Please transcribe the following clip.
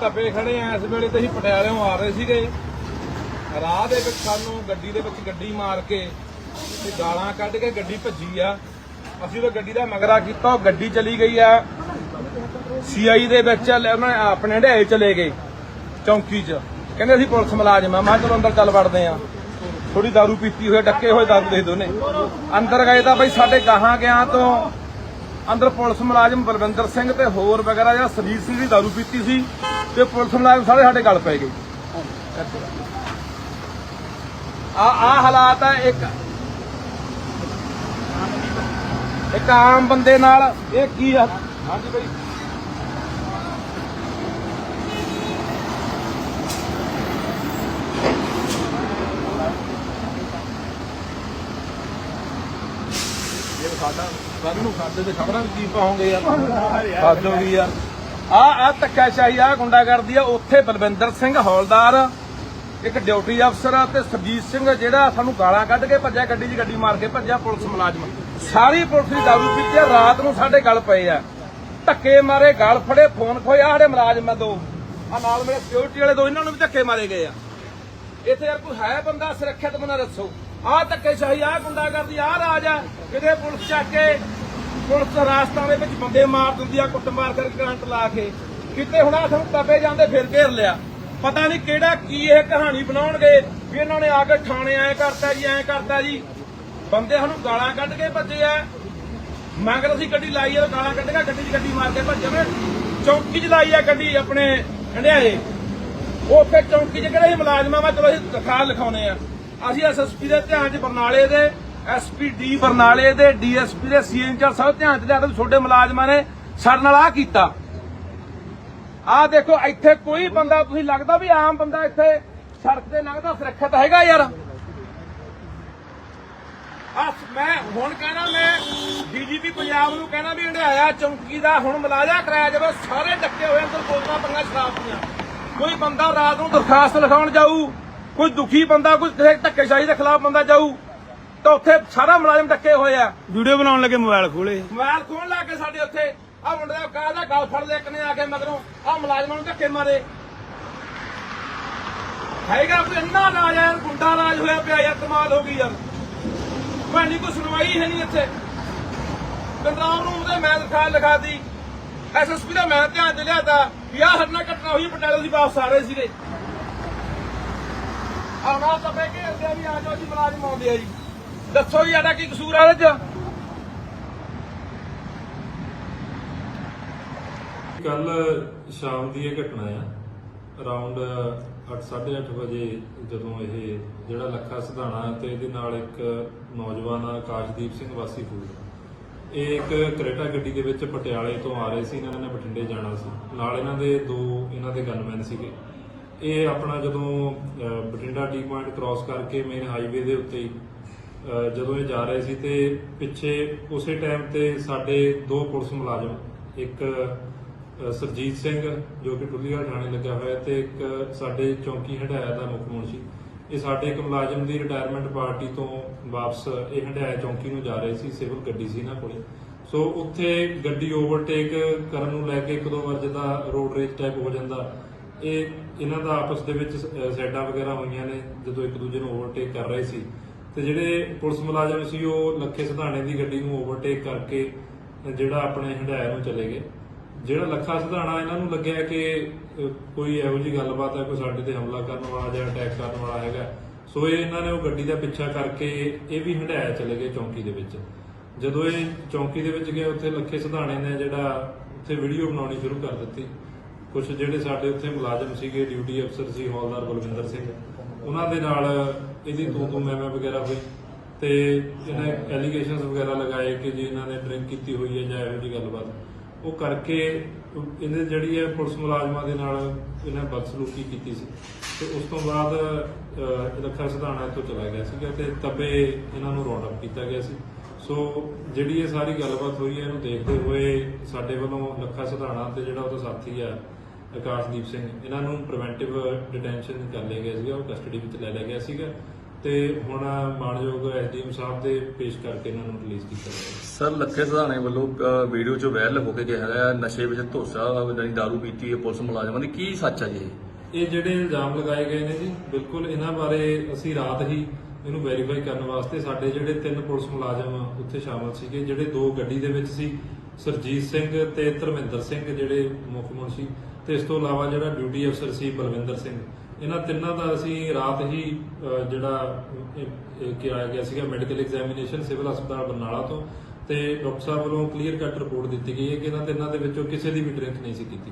ਤਪੇ ਖੜੇ ਆ, ਇਸ ਵੇਲੇ ਤੇ ਅਸੀਂ ਪਟਿਆਲਿਓਂ ਆ ਰਹੇ ਸੀਗੇ। ਰਾਹ ਦੇ ਵਿੱਚ ਸਾਨੂੰ ਗੱਡੀ ਦੇ ਵਿੱਚ ਗੱਡੀ ਮਾਰ ਕੇ ਤੇ ਗਾਲਾਂ ਕੱਢ ਕੇ ਗੱਡੀ ਭੱਜੀ ਆ। ਅਸੀਂ ਉਹ ਗੱਡੀ ਦਾ ਮਗਰਾ ਕੀਤਾ, ਉਹ ਗੱਡੀ ਚਲੀ ਗਈ ਆ। ਸੀਆਈ ਦੇ ਵਿੱਚ ਉਹਨਾਂ ਆਪਣੇ ਢੇ ਚਲੇ ਗਏ, ਚੌਂਕੀ 'ਚ। ਕਹਿੰਦੇ ਅਸੀਂ ਪੁਲਿਸ ਮੁਲਾਜ਼ਮ ਆ, ਮੈਂ ਚਲੋ ਅੰਦਰ ਚੱਲ ਵੜਦੇ ਆ। ਥੋੜੀ दारू ਪੀਤੀ ਹੋਏ ਡੱਕੇ ਹੋਏ ਦਾਰੂ ਦੇ ਦੋਨੇ। ਅੰਦਰ ਗਏ ਤਾਂ ਬਈ ਸਾਡੇ ਗਾਹਾਂ ਗਿਆ ਤੋਂ ਅੰਦਰ ਪੁਲਿਸ ਮੁਲਾਜ਼ਮ ਬਲਵਿੰਦਰ ਸਿੰਘ ਤੇ ਹੋਰ ਵਗੈਰਾ ਜਿਹੜਾ ਸਰਜੀਤ ਸਿੰਘ ਦੀ ਦਾਰੂ ਪੀਤੀ ਸੀ। ਤੇ ਪੁਲਿਸ ਮੁਲਾਜ਼ਮ ਸਾਰੇ ਸਾਡੇ ਗਲ ਪੈ ਗਏ। ਆ ਆ ਹਾਲਾਤ ਹੈ ਇੱਕ ਇੱਕ ਆਮ ਬੰਦੇ ਨਾਲ ਇਹ ਕੀ ਆ? ਹਾਂਜੀ ਬਈ। ਸਾਡਾ ਕੱਲ ਨੂੰ ਖਾਦੇ ਤੇ ਖਬਰਾਂ ਕੀ ਪਾਉਂਗੇ ਯਾਰ। ਸਾਜੋ ਵੀ ਯਾਰ। ਆ ਆ ਧੱਕਾਸ਼ਾਹੀ, ਆ ਗੁੰਡਾਗਰਦੀ ਆ, ਉੱਥੇ ਬਲਵਿੰਦਰ ਸਿੰਘ ਹੌਲਦਾਰ, ਇੱਕ ਡਿਊਟੀ ਅਫਸਰ ਤੇ ਸਰਜੀਤ ਸਿੰਘ ਜਿਹੜਾ ਸਾਨੂੰ ਗਾਲਾਂ ਕੱਢ ਕੇ ਭੱਜਿਆ, ਗੱਡੀ 'ਚ ਗੱਡੀ ਮਾਰ ਕੇ ਭੱਜਿਆ ਪੁਲਿਸ ਮੁਲਾਜ਼ਮ। ਸਾਰੀ ਪੁਲਿਸ ਦੀ ਦਾਰੂ ਪੀਤੀ ਆ ਰਾਤ ਨੂੰ ਸਾਡੇ ਗਲ ਪਏ ਆ। ਧੱਕੇ ਮਾਰੇ, ਗਲ ਫੜੇ, ਫੋਨ ਖੋਇਆ ਸਾਡੇ ਮੁਲਾਜ਼ਮ ਦੋ। ਆ ਨਾਲ ਮੇਰੇ ਸਿਕਿਉਰਿਟੀ ਵਾਲੇ ਦੋ, ਇਹਨਾਂ ਨੂੰ ਵੀ ਧੱਕੇ ਮਾਰੇ ਗਏ ਆ। ਇੱਥੇ ਯਾਰ ਕੋਈ ਹੈ ਬੰਦਾ ਸੁਰੱਖਿਅਤ ਬੰਦਾ ਦੱਸੋ। ਆਹ ਧੱਕੇਸ਼ਾਹੀ, ਆਹ ਗੁੰਡਾ ਕਰਦੀ ਆਹ ਰਾਜ ਆ। ਕਿਤੇ ਪੁਲਿਸ ਚੱਕ ਕੇ ਪੁਲਿਸ ਰਾਸਤਾਂ ਦੇ ਵਿੱਚ ਬੰਦੇ ਮਾਰ ਦਿੰਦੀ ਆ, ਕੁੱਟਮਾਰ ਕਰਕੇ ਕਰੰਟ ਲਾ ਕੇ। ਕਿਤੇ ਹੁਣ ਆ ਸਾਨੂੰ ਤਪੇ ਜਾਂਦੇ ਫਿਰ ਘੇਰ ਲਿਆ। ਪਤਾ ਨਹੀਂ ਕਿਹੜਾ ਕੀ ਇਹ ਕਹਾਣੀ ਬਣਾਉਣਗੇ, ਵੀ ਇਹਨਾਂ ਨੇ ਆ ਕੇ ਥਾਣੇ ਐ ਕਰਤਾ ਜੀ, ਐ ਕਰਤਾ ਜੀ। ਬੰਦੇ ਸਾਨੂੰ ਗਾਲਾਂ ਕੱਢ ਕੇ ਭੱਜੇ ਆ। ਮਗਰ ਅਸੀਂ ਗੱਡੀ ਲਾਈ ਆ, ਗਾਲਾਂ ਕੱਢ ਕੇ ਗੱਡੀ 'ਚ ਗੱਡੀ ਮਾਰ ਕੇ ਭੱਜੇ ਨੇ ਚੌਂਕੀ 'ਚ ਲਾਈ ਆ ਗੱਡੀ ਆਪਣੇ ਹੰਡਿਆਏ ਉਹ ਫਿਰ ਚੌਂਕੀ 'ਚ ਕਿਹੜੇ ਸੀ ਮੁਲਾਜ਼ਮਾਂ ਵਾ ਚਲੋ ਅਸੀਂ ਦਰਖਾਸਤ ਲਿਖਾਉਨੇ ਆ। ਅਸੀਂ ਐਸਐਸਪੀ ਦੇ ਧਿਆਨ 'ਚ ਬਰਨਾਲੇ ਦੇ। ਐਸਪੀ ਡੀ ਬਰਨਾਲੇ ਦੇ ਡੀਐਸਪੀ ਦੇ ਸੀਐਨਚਰ ਸਭ ਧਿਆਨ 'ਚ ਲਿਆ ਤੇ ਛੋਟੇ ਮੁਲਾਜ਼ਮਾਂ ਨੇ ਸਾਡੇ ਨਾਲ ਆ ਕੀਤਾ। ਆਹ ਦੇਖੋ, ਇੱਥੇ ਕੋਈ ਬੰਦਾ, ਤੁਸੀਂ ਲੱਗਦਾ ਵੀ ਆਮ ਬੰਦਾ ਇੱਥੇ ਸੜਕ ਤੇ ਲੰਘਦਾ, ਸੁਰੱਖਿਅਤ ਹੈਗਾ ਯਾਰ। ਆ ਮੈਂ ਹੁਣ ਕਹਿਣਾ, ਮੈਂ ਡੀਜੀਪੀ ਪੰਜਾਬ ਨੂੰ ਕਹਿਣਾ ਵੀ ਹੰਡਿਆਇਆ ਚੌਂਕੀ ਦਾ ਹੁਣ ਮਲਾਜਾ ਕਰਾਇਆ ਜਾਵੇ, ਸਾਰੇ ਡੱਕੇ ਹੋਏ ਅੰਦਰ ਬੋਤਲਾਂ ਪੰਗਾ ਸ਼ਰਾਬ ਦੀਆਂ। ਕੋਈ ਬੰਦਾ ਰਾਤ ਨੂੰ ਦਰਖਾਸਤ ਲਿਖਾਉਣ ਜਾਊ, ਕੋਈ ਦੁਖੀ ਬੰਦਾ, ਕੋਈ ਕਿਸੇ ਧੱਕੇਸ਼ਾਹੀ ਦੇ ਖਿਲਾਫ ਬੰਦਾ ਜਾਊ। ਤਾਂ ਉੱਥੇ ਸਾਰਾ ਮੁਲਾਜ਼ਮ ਡੱਕੇ ਹੋਏ ਆ। ਵੀਡੀਓ ਬਣਾਉਣ ਲੱਗੇ ਮੋਬਾਈਲ ਖੋਲੇ ਮੋਬਾਈਲ ਖੋਣ ਲਾ ਕੇ ਸਾਡੇ ਉੱਥੇ। ਆ ਮੁੰਡੇ ਦਾ ਕਾਹ ਦਾ ਗਲ ਫੜ ਲਿਆ ਇੱਕ ਨੇ ਆ ਕੇ ਮਗਰੋਂ ਆ ਮੁਲਾਜ਼ਮਾਂ ਨੂੰ ਧੱਕੇ ਮਾਰੇ। ਹੈਗਾ ਕੋਈ ਇੰਨਾ ਰਾਜ ਆ ਯਾਰ ਗੁੰਡਾ ਰਾਜ ਹੋਇਆ ਪਿਆ ਯਾਰ ਕਮਾਲ ਹੋ ਗਈ ਯਾਰ। ਭਾਣੀ ਕੋਈ ਸੁਣਵਾਈ ਹੈ ਨਹੀਂ ਇੱਥੇ। ਕੰਟਰੋਲ ਰੂਮ ਦੇ ਮੈਂ ਦਿਖਾ ਲਗਾਤੀ ਐਸਐਸਪੀ ਦਾ ਮੈਂ ਧਿਆਨ ਚ ਲਿਆਤਾ ਵੀ ਆਹ ਹਰਨਾ ਘਟਨਾ ਹੋਈ ਪਟਿਆਲੇ ਸੀ ਵਾਪਸ ਆ ਰਹੇ ਸੀਗੇ। ਆਉਣਾ ਤਾਂ ਕੇ ਅੱਗੇ ਵੀ ਆ ਜਾਓ ਜੀ ਮੁਲਾਜ਼ਮ ਆਉਂਦੇ ਆ ਜੀ। ਦੱਸੋ ਜੀ ਸਾਡਾ ਕੀ ਕਸੂਰ ਆ ਇਹਦੇ ਚ? ਕੱਲ ਸ਼ਾਮ ਦੀ ਇਹ ਘਟਨਾ ਆ। ਅਰਾਊਂਡ 8:30 ਵਜੇ ਜਦੋਂ ਇਹ ਜਿਹੜਾ ਲੱਖਾ ਸਿਧਾਣਾ ਤੇ ਇਹਦੇ ਨਾਲ ਇੱਕ ਨੌਜਵਾਨ ਆਕਾਸ਼ਦੀਪ ਸਿੰਘ ਵਾਸੀ ਫੂਲ ਇਹ ਇੱਕ ਕਰੇਟਾ ਗੱਡੀ ਦੇ ਵਿੱਚ ਪਟਿਆਲੇ ਤੋਂ ਆ ਰਹੇ ਸੀ, ਇਹਨਾਂ ਨੇ ਬਠਿੰਡੇ ਜਾਣਾ ਸੀ। ਨਾਲ ਇਹਨਾਂ ਦੇ ਦੋ ਇਹਨਾਂ ਦੇ ਗਨਮੈਨ ਸੀਗੇ। ਇਹ ਆਪਣਾ ਜਦੋਂ ਬਠਿੰਡਾ ਟੀ ਪੁਆਇੰਟ ਕ੍ਰਾਸ ਕਰਕੇ ਮੇਨ ਹਾਈਵੇ ਦੇ ਉੱਤੇ ਜਦੋਂ ਇਹ ਜਾ ਰਹੇ ਸੀ ਤੇ ਪਿੱਛੇ ਉਸੇ ਟਾਈਮ ਤੇ ਸਾਡੇ ਦੋ ਪੁਲਿਸ ਮੁਲਾਜ਼ਮ ਇੱਕ ਅਹ, ਸਰਜੀਤ ਸਿੰਘ ਜੋ ਕਿ ਟੁੱਲੀਵਾਲ ਥਾਣੇ ਲੱਗਾ ਹੋਇਆ ਤੇ ਇੱਕ ਸਾਡੇ ਚੌਂਕੀ ਹੰਡਾਇਆ ਦਾ ਮੁੱਖ ਮੁਨਸ਼ੀ ਇਹ ਸਾਡੇ ਇੱਕ ਮੁਲਾਜ਼ਮ ਦੀ ਰਿਟਾਇਰਮੈਂਟ ਪਾਰਟੀ ਤੋਂ ਵਾਪਸ ਇਹ ਹੰਡਾਇਆ ਚੌਂਕੀ ਨੂੰ ਜਾ ਰਹੇ ਸੀ ਸਿਵਲ ਗੱਡੀ ਸੀ ਇਹਨਾਂ ਕੋਲੇ। ਸੋ ਉੱਥੇ ਗੱਡੀ ਓਵਰਟੇਕ ਕਰਨ ਨੂੰ ਲੈ ਕੇ ਇੱਕ ਦੋ ਵਾਰ ਜਿੱਦਾਂ ਰੋਡ ਰੇਜ ਟਾਈਪ ਹੋ ਜਾਂਦਾ ਇਹ ਇਹਨਾਂ ਦਾ ਆਪਸ ਦੇ ਵਿੱਚ ਅਹ, ਵਗੈਰਾ ਹੋਈਆਂ ਨੇ ਜਦੋਂ ਇੱਕ ਦੂਜੇ ਨੂੰ ਓਵਰਟੇਕ ਕਰ ਰਹੇ ਸੀ। ਤੇ ਜਿਹੜੇ ਪੁਲਿਸ ਮੁਲਾਜ਼ਮ ਸੀ, ਉਹ ਲੱਖੇ ਸਿਧਾਣੇ ਦੀ ਗੱਡੀ ਨੂੰ ਓਵਰਟੇਕ ਕਰਕੇ ਜਿਹੜਾ ਆਪਣੇ ਹੰਡਾਇਆ ਨੂੰ ਚਲੇ ਗਏ। ਜਿਹੜਾ ਲੱਖਾ ਸਿਧਾਣਾ ਇਹਨਾਂ ਨੂੰ ਲੱਗਿਆ ਕਿ ਕੋਈ ਇਹੋ ਜੀ ਗੱਲਬਾਤ ਹੈ, ਕੋਈ ਸਾਡੇ ਤੇ ਹਮਲਾ ਕਰਨ ਵਾਲਾ ਜਾਂ ਅਟੈਕ ਕਰਨ ਵਾਲਾ ਹੈਗਾ। ਸੋ ਇਹ ਇਹਨਾਂ ਨੇ ਉਹ ਗੱਡੀ ਦਾ ਪਿੱਛਾ ਕਰਕੇ ਇਹ ਵੀ ਹੰਡਾਇਆ ਚਲੇ ਗਏ ਚੌਂਕੀ ਦੇ ਵਿੱਚ। ਜਦੋਂ ਇਹ ਚੌਂਕੀ ਦੇ ਵਿੱਚ ਗਏ, ਉੱਥੇ ਲੱਖੇ ਸਿਧਾਣੇ ਨੇ ਜਿਹੜਾ ਉੱਥੇ ਵੀਡੀਓ ਬਣਾਉਣੀ ਸ਼ੁਰੂ ਕਰ ਦਿੱਤੀ। ਕੁਝ ਜਿਹੜੇ ਸਾਡੇ ਉੱਥੇ ਮੁਲਾਜ਼ਮ ਸੀਗੇ ਡਿਊਟੀ ਅਫਸਰ ਸੀ, ਹੌਲਦਾਰ ਬਲਵਿੰਦਰ ਸਿੰਘ। ਉਹਨਾਂ ਦੇ ਨਾਲ ਇਹਦੀ ਤੂੰ ਤੂੰ ਮੈਂ ਮੈਂ ਵਗੈਰਾ ਹੋਈ ਤੇ ਇਹਨਾਂ ਐਲੀਗੇਸ਼ਨਸ ਵਗੈਰਾ ਲਗਾਏ ਕਿ ਜੀ ਇਹਨਾਂ ਨੇ ਡਰਿੰਕ ਕੀਤੀ ਹੋਈ ਹੈ ਜਾਂ ਇਹੋ ਜਿਹੀ ਗੱਲਬਾਤ। ਉਹ ਕਰਕੇ ਇਹਦੇ ਜਿਹੜੀ ਹੈ ਪੁਲਿਸ ਮੁਲਾਜ਼ਮਾਂ ਦੇ ਨਾਲ ਇਹਨਾਂ ਬਦਸਲੂਕੀ ਕੀਤੀ ਸੀ। ਤੇ ਉਸ ਤੋਂ ਬਾਅਦ ਅਹ, ਲੱਖਾ ਸਿਧਾਣਾ ਤੋਂ ਚਲਾ ਗਿਆ ਸੀਗਾ ਤੇ ਤਬੇ ਇਹਨਾਂ ਨੂੰ ਰੌਂਡ ਅਪ ਕੀਤਾ ਗਿਆ ਸੀ। ਸੋ ਜਿਹੜੀ ਇਹ ਸਾਰੀ ਗੱਲਬਾਤ ਹੋਈ ਹੈ ਇਹਨੂੰ ਦੇਖਦੇ ਹੋਏ ਸਾਡੇ ਵੱਲੋਂ ਲੱਖਾ ਸਿਧਾਣਾ ਤੇ ਜਿਹੜਾ ਉਹਦਾ ਸਾਥੀ ਆ ਆਕਾਸ਼ਦੀਪ ਸਿੰਘ। ਇਹਨਾਂ ਨੂੰ ਪ੍ਰੀਵੈਂਟਿਵ ਡਿਟੈਂਸ਼ਨ ਕਰ ਲਿਆ ਗਿਆ ਸੀਗਾ ਉਹ ਕਸਟਡੀ ਵਿੱਚ ਲੈ ਲਿਆ ਗਿਆ ਸੀਗਾ ਤੇ ਹੁਣ ਮਾਨਯੋਗ ਐਸਡੀਐਮ ਸਾਹਿਬ ਦੇ ਪੇਸ਼ ਕਰਕੇ ਇਹਨਾਂ ਨੂੰ ਰਿਲੀਜ਼ ਕੀਤਾ ਗਿਆ। ਸਰ ਲੱਖੇ ਸਧਾਣੇ ਵੱਲੋਂ ਵੀਡੀਓ 'ਚ ਵਾਇਰਲ ਹੋ ਕੇ ਕਿਹਾ ਹੈ ਨਸ਼ੇ ਵਿੱਚ ਧੋਸਾ ਜਾਨੀ ਦਾਰੂ ਪੀਤੀ ਹੈ ਪੁਲਿਸ ਮੁਲਾਜ਼ਮਾਂ ਦੀ। ਕੀ ਸੱਚ ਹੈ ਜੀ ਇਹ? ਇਹ ਜਿਹੜੇ ਇਲਜ਼ਾਮ ਲਗਾਏ ਗਏ ਨੇ ਜੀ ਬਿਲਕੁਲ ਇਹਨਾਂ ਬਾਰੇ ਅਸੀਂ ਰਾਤ ਹੀ ਇਹਨੂੰ ਵੈਰੀਫਾਈ ਕਰਨ ਵਾਸਤੇ ਸਾਡੇ ਜਿਹੜੇ ਤਿੰਨ ਪੁਲਿਸ ਮੁਲਾਜ਼ਮ ਉੱਥੇ ਸ਼ਾਮਲ ਸੀਗੇ ਜਿਹੜੇ ਦੋ ਗੱਡੀ ਦੇ ਵਿੱਚ ਸੀ ਸਰਜੀਤ ਸਿੰਘ ਤੇ ਧਰਮਿੰਦਰ ਸਿੰਘ ਜਿਹੜੇ ਮੁੱਖ ਮੁਨਸ਼ੀ। ਤੇ ਇਸ ਤੋਂ ਇਲਾਵਾ ਜਿਹੜਾ ਡਿਊਟੀ ਅਫਸਰ ਸੀ ਬਲਵਿੰਦਰ ਸਿੰਘ, ਇਹਨਾਂ ਤਿੰਨਾਂ ਦਾ ਅਸੀਂ ਰਾਤ ਹੀ ਜਿਹੜਾ ਕਿਹਾ ਗਿਆ ਸੀਗਾ ਮੈਡੀਕਲ ਐਗਜ਼ਾਮੀਨੇਸ਼ਨ ਸਿਵਲ ਹਸਪਤਾਲ ਬਰਨਾਲਾ ਤੋਂ ਤੇ ਡਾਕਟਰ ਸਾਹਿਬ ਵੱਲੋਂ ਕਲੀਅਰ ਕੱਟ ਰਿਪੋਰਟ ਦਿੱਤੀ ਗਈ ਹੈ ਕਿ ਇਹਨਾਂ ਤਿੰਨਾਂ ਦੇ ਵਿੱਚੋਂ ਕਿਸੇ ਦੀ ਵੀ ਡਰਿੰਕ ਨਹੀਂ ਸੀ ਕੀਤੀ।